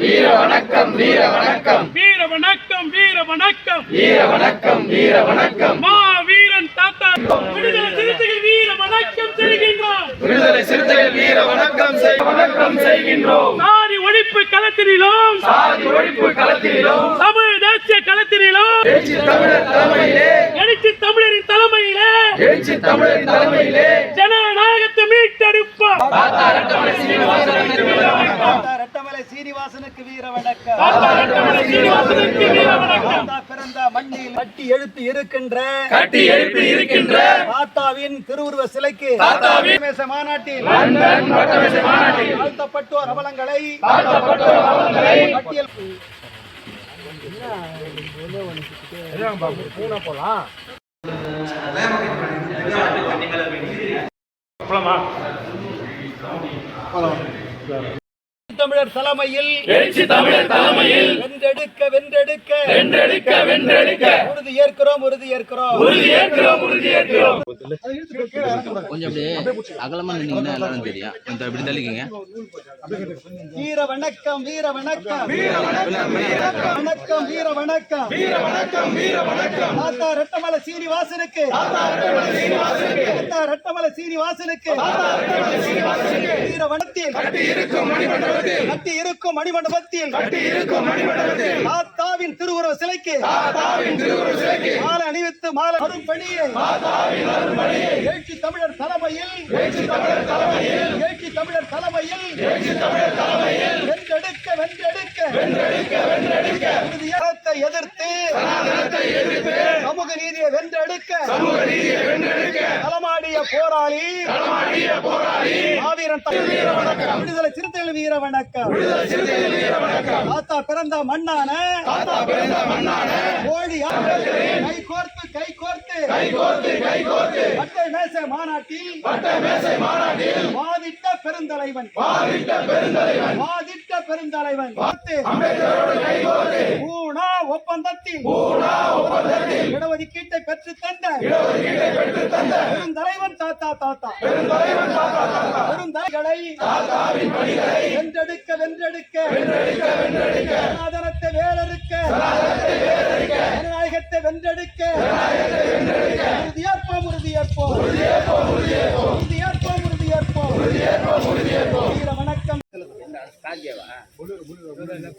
வீர வணக்கம் வீர வணக்கம் வீர வணக்கம் வீர வணக்கம் வீர வணக்கம் வீர வணக்கம் மா வீரன் தாத்தா. விடுதலை சிறுத்தைகள் வீர வணக்கம் செய்கின்றோம் விடுதலை சிறுத்தைகள் வீர வணக்கம் செய் வணக்கம் செய்கின்றோம். சாதி ஒழிப்பு களத்தினிலும். சாதி ஒழிப்பு களத்திலும் தமிழ் தேசிய களத்தினிலும். எழுச்சி தமிழர் தலைமையிலே. எழுச்சி தமிழரின் தலைமையிலே. எழுச்சி தமிழரின் தலைமையிலே. ஜனநாயகத்தை மீட்டெடுப்போம். சீனிவாசனுக்கு வீர வணக்கம். பிறந்த மண்ணில் கட்டி எழுப்பி இருக்கின்ற தாத்தாவின் திருவுருவ சிலைக்கு மாநாட்டில் தாழ்த்தப்பட்டோர் அவலங்களை போலாம் போலாமா தமிழர் தலைமையில் எழுச்சி தமிழர் தலைமையில் வென்றெடுக்க வென்றெடுக்க. வென்றெடுக்க வென்றெடுக்க. உறுதி ஏற்கிறோம் உறுதி ஏற்கிறோம். உறுதி ஏற்கிறோம் உறுதி ஏற்கிறோம். கொஞ்சம் அப்படியே அகலமா நின்னீங்கன்னா எல்லாரும் தெரியும். கொஞ்சம் இப்படி தள்ளிக்கங்க. வீர வணக்கம் வீர வணக்கம். வீர வணக்கம் வீர வணக்கம். வீர வணக்கம். வீர வணக்கம் தாத்தா ரெட்டமலை சீனிவாசனுக்கு. தாத்தா ரெட்டமலை சீனிவாசனுக்கு. வீர வனத்தில். கட்டி இருக்கும் மணிமண்டபத்தில். கட்டி இருக்கும் மணிமண்டபத்தில். கட்டி இருக்கும் மணிமண்டபத்தில். சிலைக்கு. மாலை அணிவித்து மாலை அரும் பணியை. எழுச்சி தமிழர் தலைமையில். எழுச்சி தமிழர் தலைமையில். எழுச்சி தமிழர் தலைமையில் வென்றெடுக்க வென்றெடுக்க வென்றெடுக்க வென்றெடுக்க உறுதியத்தை எதிர்த்து சமூக நீதியை வென்றெடுக்க சமூக நீதியை வென்றெடுக்க களமாடிய போராளி களமாடிய போராளி மாவீரன் த- விடுதலை சிறுத்தைகள் வீர வணக்கம். விடுதலை சிறுத்தைகள் வீர வணக்கம். தாத்தா பிறந்த மண்ணான தாத்தா பிறந்த மண்ணான கோழி கை கோர்த்து கை கோர்த்து. கை கோர்த்து கை கோர்த்து. பட்டை மேசை மாநாட்டில் பட்டை மேசை மாநாட்டில் வாதிட்ட பெருந்தலைவன். வாதிட்ட பெருந்தலைவன். பெருந்தலைவன். பூனா ஒப்பந்தத்தில் இடஒதுக்கீட்டை பெற்று தந்த பெருந்தலைவன் தாத்தா தாத்தா. பெருந்தலைகளை வென்றெடுக்க வென்றெடுக்க. சனாதனத்தை வேறறுக்க. ஜனநாயகத்தை வென்றெடுக்க. உறுதியேற்போம் உறுதியேற்போம்.